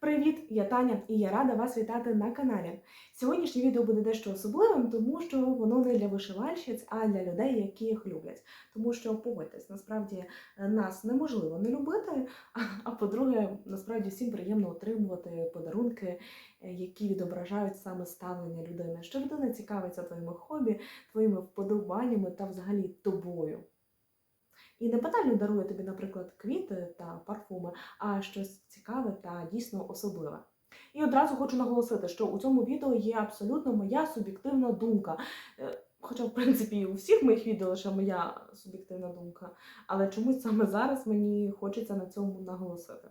Привіт, я Таня і я рада вас вітати на каналі. Сьогоднішнє відео буде дещо особливим, тому що воно не для вишивальщиць, а для людей, які їх люблять. Тому що погодьтесь, насправді е, нас неможливо не любити. А, по-друге, насправді всім приємно отримувати подарунки, е, які відображають саме ставлення людини. Що людина цікавиться твоїми хобі, твоїми вподобаннями та взагалі тобою. І не банально дарує тобі, наприклад, квіти та парфуми, а щось цікаве та дійсно особливе. І одразу хочу наголосити, що у цьому відео є абсолютно моя суб'єктивна думка. Е, Хоча, в принципі, у всіх моїх відео лише моя суб'єктивна думка, але чомусь саме зараз мені хочеться на цьому наголосити.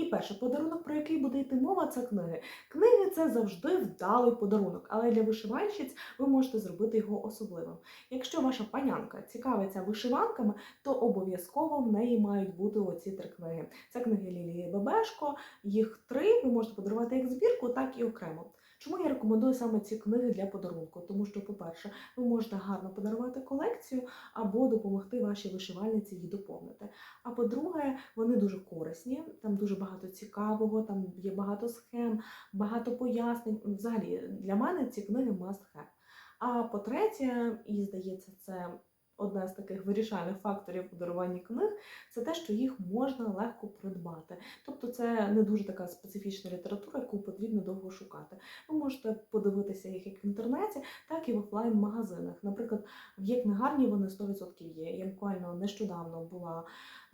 І перший подарунок, про який буде йти мова, це книги. Книги це завжди вдалий подарунок, але для вишивальщиць ви можете зробити його особливим. Якщо ваша панянка цікавиться вишиванками, то обов'язково в неї мають бути оці три книги. Це книги Лілії Бебешко, їх три. Ви можете подарувати як збірку, так і окремо. Чому я рекомендую саме ці книги для подарунку? Тому що, по-перше, ви можете гарно подарувати колекцію або допомогти вашій вишивальниці її доповнити. А по-друге, вони дуже корисні, там дуже багато цікавого, там є багато схем, багато пояснень. Взагалі, для мене ці книги must have. А по-третє, і здається, це одна з таких вирішальних факторів у даруванні книг, це те, що їх можна легко придбати. Тобто це не дуже така специфічна література, яку потрібно довго шукати. Ви можете подивитися їх як в інтернеті, так і в офлайн-магазинах. Наприклад, в є-книгарні вони 100% є. Я буквально нещодавно була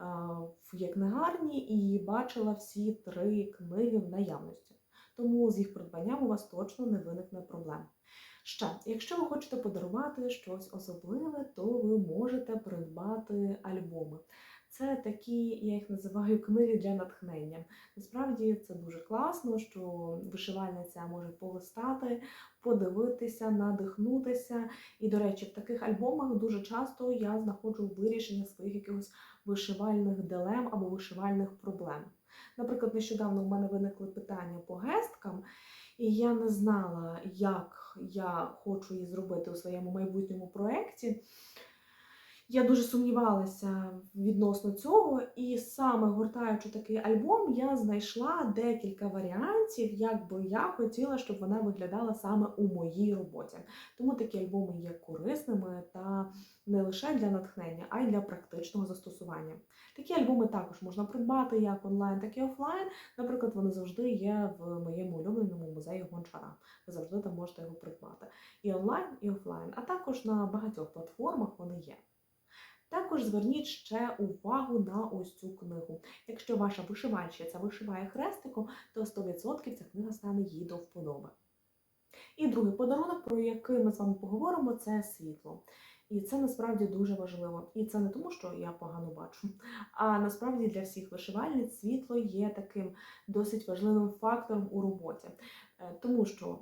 е, в є-книгарні і бачила всі три книги в наявності. Тому з їх придбанням у вас точно не виникне проблем. Ще, якщо ви хочете подарувати щось особливе, то ви можете придбати альбоми. Це такі, я їх називаю книги для натхнення. Насправді це дуже класно, що вишивальниця може полистати, подивитися, надихнутися. І, до речі, в таких альбомах дуже часто я знаходжу вирішення своїх якихось вишивальних дилем або вишивальних проблем. Наприклад, нещодавно у мене виникли питання по гесткам, і я не знала, як я хочу її зробити у своєму майбутньому проєкті. Я дуже сумнівалася відносно цього, і саме гортаючи такий альбом, я знайшла декілька варіантів, як би я хотіла, щоб вона виглядала саме у моїй роботі. Тому такі альбоми є корисними та не лише для натхнення, а й для практичного застосування. Такі альбоми також можна придбати як онлайн, так і офлайн. Наприклад, вони завжди є в моєму улюбленому музеї Гончара. Ви завжди там можете його придбати. І онлайн, і офлайн, а також на багатьох платформах вони є. Також зверніть ще увагу на ось цю книгу. Якщо ваша вишивальщиця вишиває хрестиком, то 100% ця книга стане їй до вподоби. І другий подарунок, про який ми з вами поговоримо, це світло. І це насправді дуже важливо. І це не тому, що я погано бачу, а насправді для всіх вишивальниць світло є таким досить важливим фактором у роботі. Е, Тому що,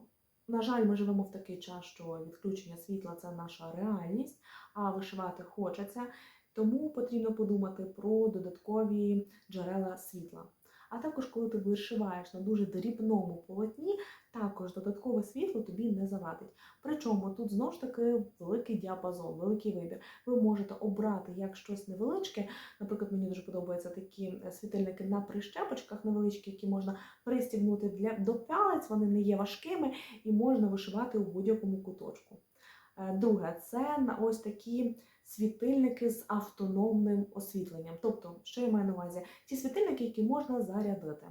на жаль, ми живемо в такий час, що відключення світла це наша реальність, а вишивати хочеться. Тому потрібно подумати про додаткові джерела світла. А також, коли ти вишиваєш на дуже дрібному полотні, також додаткове світло тобі не завадить. Причому тут знову ж таки великий діапазон, великий вибір. Ви можете обрати як щось невеличке. Наприклад, мені дуже подобаються такі е, світильники на прищепочках невеличкі, які можна пристібнути для до палець, вони не є важкими і можна вишивати у будь-якому куточку. Е, Друге, це на ось такі світильники з автономним освітленням. Тобто, що я маю на увазі? Ті світильники, які можна зарядити.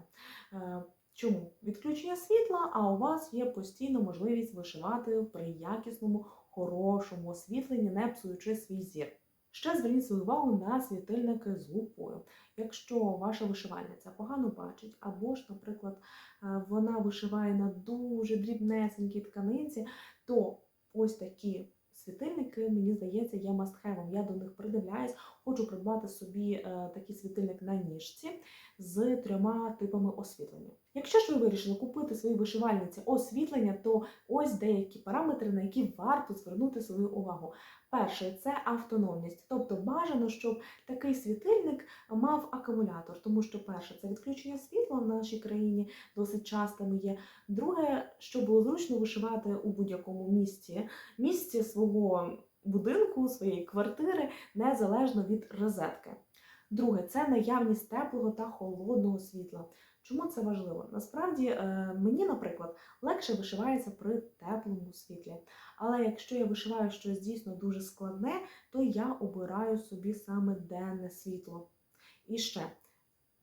Е, Чому? Відключення світла, а у вас є постійно можливість вишивати при якісному, хорошому освітленні, не псуючи свій зір. Ще зверніть свою увагу на світильники з лупою. Якщо ваша вишивальниця погано бачить, або ж, наприклад, е, вона вишиває на дуже дрібнесенькій тканинці, то ось такі світильники, мені здається, є мастхевом. Я до них придивляюсь, хочу придбати собі е, такий світильник на ніжці з трьома типами освітлення. Якщо ж ви вирішили купити своїй вишивальниці освітлення, то ось деякі параметри, на які варто звернути свою увагу. Перший це автономність, тобто бажано, щоб такий світильник мав акумулятор, тому що перше це відключення світла в нашій країні досить частим є. Друге, щоб було зручно вишивати у будь-якому місці, місці свого будинку, своєї квартири, незалежно від розетки. Друге це наявність теплого та холодного світла. Чому це важливо? Насправді е, мені, наприклад, легше вишивається при теплому світлі. Але якщо я вишиваю щось дійсно дуже складне, то я обираю собі саме денне світло. І ще,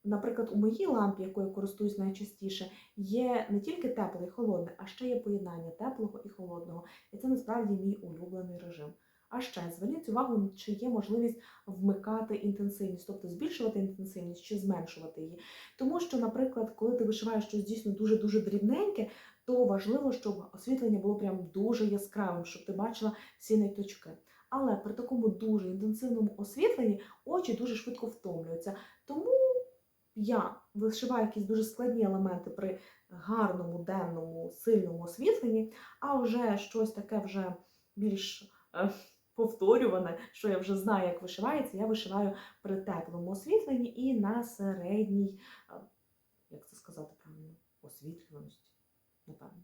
наприклад, у моїй лампі, якою я користуюсь найчастіше, є не тільки тепле і холодне, а ще є поєднання теплого і холодного. І це насправді мій улюблений режим. А ще зверніть увагу, чи є можливість вмикати інтенсивність, тобто збільшувати інтенсивність чи зменшувати її. Тому що, наприклад, коли ти вишиваєш щось дійсно дуже-дуже дрібненьке, то важливо, щоб освітлення було прям дуже яскравим, щоб ти бачила всі ниточки. Але при такому дуже інтенсивному освітленні очі дуже швидко втомлюються. Тому я вишиваю якісь дуже складні елементи при гарному, денному, сильному освітленні, а вже щось таке вже більш е, повторюване, що я вже знаю, як вишивається, я вишиваю при теплому освітленні і на середній, як це сказати правильно, освітлюваності, напевно.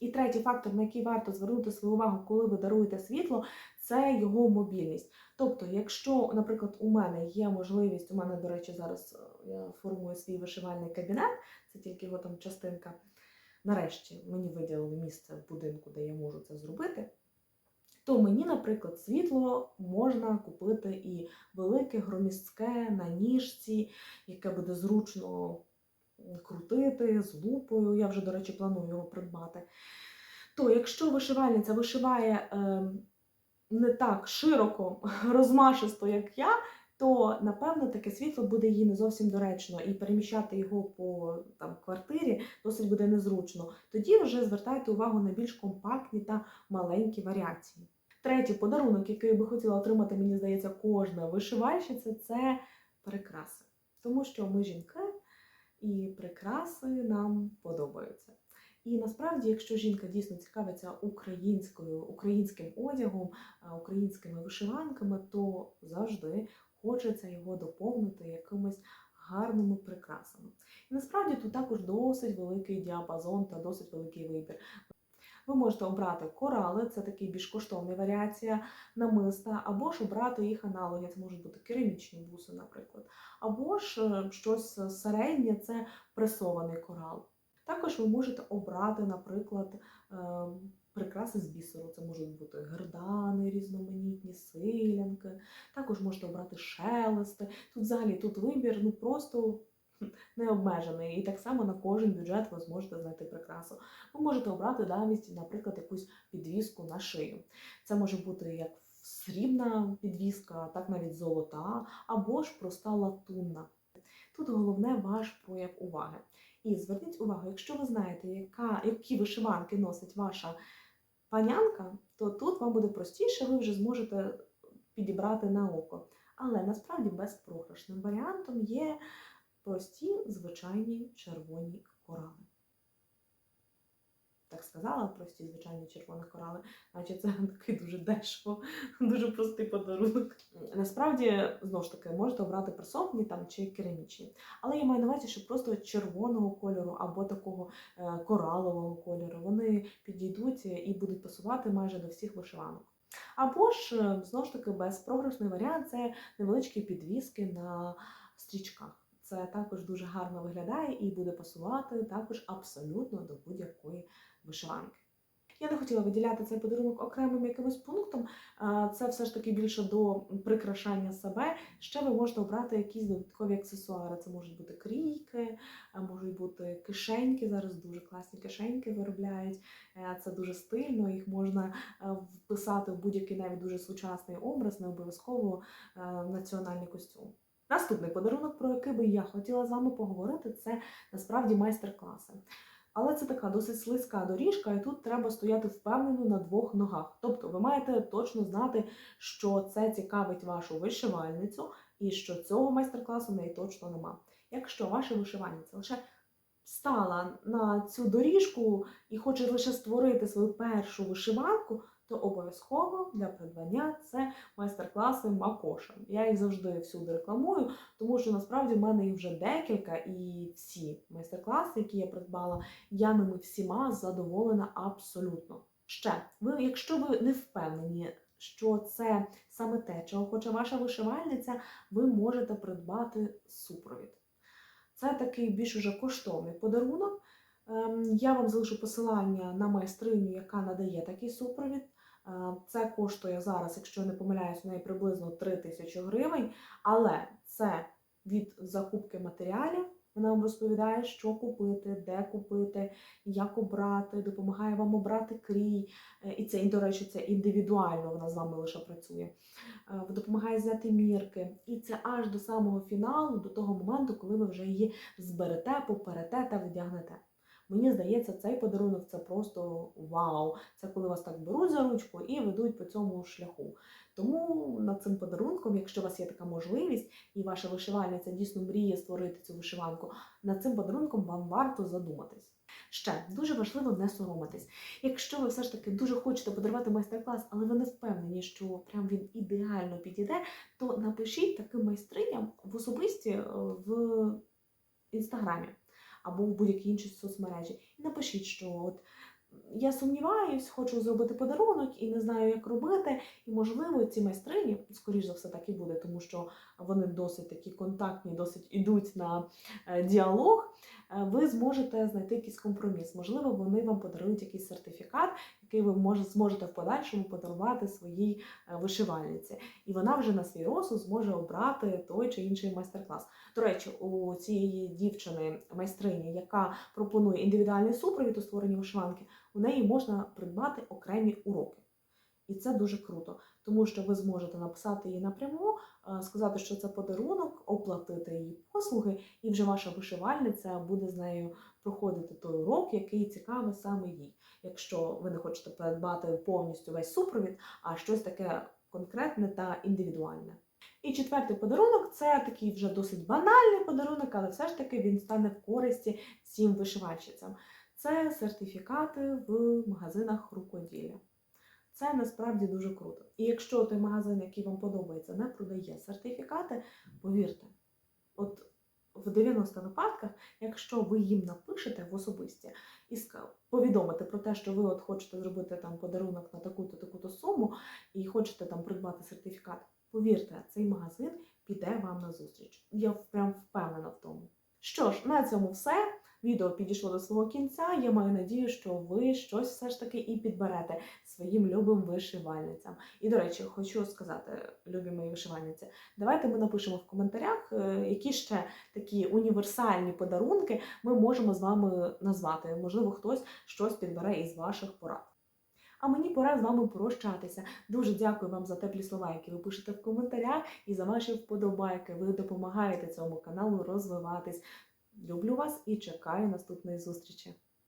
І третій фактор, на який варто звернути свою увагу, коли ви даруєте світло, це його мобільність. Тобто, якщо, наприклад, у мене є можливість, у мене, до речі, зараз е, я формую свій вишивальний кабінет, це тільки його там частинка. Нарешті мені виділили місце в будинку, де я можу це зробити. То мені, наприклад, світло можна купити і велике, громістке на ніжці, яке буде зручно крутити з лупою. Я вже, до речі, планую його придбати. То якщо вишивальниця вишиває е, не так широко, розмашисто, як я, то напевно таке світло буде їй не зовсім доречно, і переміщати його по там, квартирі досить буде незручно. Тоді вже звертайте увагу на більш компактні та маленькі варіації. Третій подарунок, який би хотіла отримати, мені здається, кожна вишивальщиця, це прикраси. Тому що ми жінки, і прикраси нам подобаються. І насправді, якщо жінка дійсно цікавиться українською, українським одягом, українськими вишиванками, то завжди хочеться його доповнити якимись гарними прикрасами. І насправді тут також досить великий діапазон та досить великий вибір. Ви можете обрати корали, це такий більш коштовний варіація намиста, або ж обрати їх аналоги, це можуть бути керамічні буси, наприклад, або ж е, щось середнє це пресований корал. Також ви можете обрати, наприклад, е, прикраси з бісеру. Це можуть бути гердани, різноманітні силянки. Також можете обрати шелести. Тут взагалі тут вибір ну просто не обмежений. І так само на кожен бюджет ви зможете знайти прикрасу. Ви можете обрати навіть, наприклад, якусь підвіску на шию. Це може бути як срібна підвіска, так навіть золота, або ж проста латунна. Тут головне ваш прояв уваги. І зверніть увагу, якщо ви знаєте, яка, які вишиванки носить ваша панянка, то тут вам буде простіше, ви вже зможете підібрати на око. Але насправді безпрограшним варіантом є прості звичайні червоні корали. Так сказала, прості звичайні червоні корали, наче це такий дуже дешево, дуже простий подарунок. Насправді, знову ж таки, можете обрати пресовані там чи керамічні. Але я маю на увазі, що просто червоного кольору або такого е, коралового кольору вони підійдуть і будуть пасувати майже до всіх вишиванок. Або ж, е, знову ж таки, безпрограшний варіант це невеличкі підвіски на стрічках. Це також дуже гарно виглядає і буде пасувати також абсолютно до будь-якої вишиванки. Я не хотіла виділяти цей подарунок окремим якимось пунктом. Це все ж таки більше до прикрашання себе. Ще ви можете обрати якісь додаткові аксесуари. Це можуть бути крійки, можуть бути кишеньки. Зараз дуже класні кишеньки виробляють. Е, Це дуже стильно, їх можна е, вписати в будь-який навіть дуже сучасний образ, не обов'язково е, національний костюм. Наступний подарунок, про який би я хотіла з вами поговорити, це насправді майстер-класи. Але це така досить слизька доріжка, і тут треба стояти впевнено на двох ногах. Тобто ви маєте точно знати, що це цікавить вашу вишивальницю, і що цього майстер-класу в неї точно нема. Якщо ваша вишивальниця лише стала на цю доріжку і хоче лише створити свою першу вишиванку, то обов'язково для придбання це майстер-класи Макоша. Я їх завжди всюди рекламую, тому що насправді в мене їх вже декілька, і всі майстер-класи, які я придбала, я ними всіма задоволена абсолютно. Ще, ви, якщо ви не впевнені, що це саме те, чого хоче ваша вишивальниця, ви можете придбати супровід. Це такий більш уже коштовний подарунок. Ем, Я вам залишу посилання на майстриню, яка надає такий супровід. Е, Це коштує зараз, якщо не помиляюсь, неї приблизно 3 тисячі гривень, але це від закупки матеріалів. Вона вам розповідає, що купити, де купити, як обрати, допомагає вам обрати крій. Е, І це, і, до речі, це індивідуально вона з вами лише працює. Е, Допомагає зняти мірки. І це аж до самого фіналу, до того моменту, коли ви вже її зберете, поперете та вдягнете. Мені здається, цей подарунок це просто вау. Це коли вас так беруть за ручку і ведуть по цьому шляху. Тому над цим подарунком, якщо у вас є така можливість, і ваша вишивальниця дійсно мріє створити цю вишиванку, над цим подарунком вам варто задуматись. Ще дуже важливо не соромитись. Якщо ви все ж таки дуже хочете подарувати майстер-клас, але ви не впевнені, що прям він ідеально підійде, то напишіть таким майстриням в особисті е, в інстаграмі або в будь-якій іншій соцмережі. І напишіть, що от я сумніваюсь, хочу зробити подарунок і не знаю, як робити. І, можливо, ці майстрині, скоріш за все, так і буде, тому що вони досить такі контактні, досить ідуть на е, діалог. Е, Ви зможете знайти якийсь компроміс. Можливо, вони вам подарують якийсь сертифікат, який ви може, зможете в подальшому подарувати своїй е, вишивальниці. І вона вже на свій розсуд зможе обрати той чи інший майстер-клас. До речі, у цієї дівчини майстрині, яка пропонує індивідуальний супровід у створенні вишиванки, у неї можна придбати окремі уроки. І це дуже круто, тому що ви зможете написати їй напряму, е, сказати, що це подарунок, оплатити її послуги, і вже ваша вишивальниця буде з нею проходити той урок, який цікавий саме їй. Якщо ви не хочете придбати повністю весь супровід, а щось таке конкретне та індивідуальне. І четвертий подарунок це такий вже досить банальний подарунок, але все ж таки він стане в користі всім вишивальщицям. Це сертифікати в магазинах рукоділля. Це насправді дуже круто. І якщо той магазин, який вам подобається, не продає сертифікати, повірте, от в 90 випадках, якщо ви їм напишете в особисті і повідомите про те, що ви от хочете зробити там подарунок на таку-то таку-то суму і хочете там придбати сертифікат, повірте, цей магазин піде вам на зустріч. Я прям впевнена в тому. Що ж, на цьому все. Відео підійшло до свого кінця. Я маю надію, що ви щось все ж таки і підберете своїм любим вишивальницям. І, до речі, хочу сказати, любі мої вишивальниці, давайте ми напишемо в коментарях, е, які ще такі універсальні подарунки ми можемо з вами назвати. Можливо, хтось щось підбере із ваших порад. А мені пора з вами прощатися. Дуже дякую вам за теплі слова, які ви пишете в коментарях, і за ваші вподобайки. Ви допомагаєте цьому каналу розвиватись. Люблю вас і чекаю наступної зустрічі.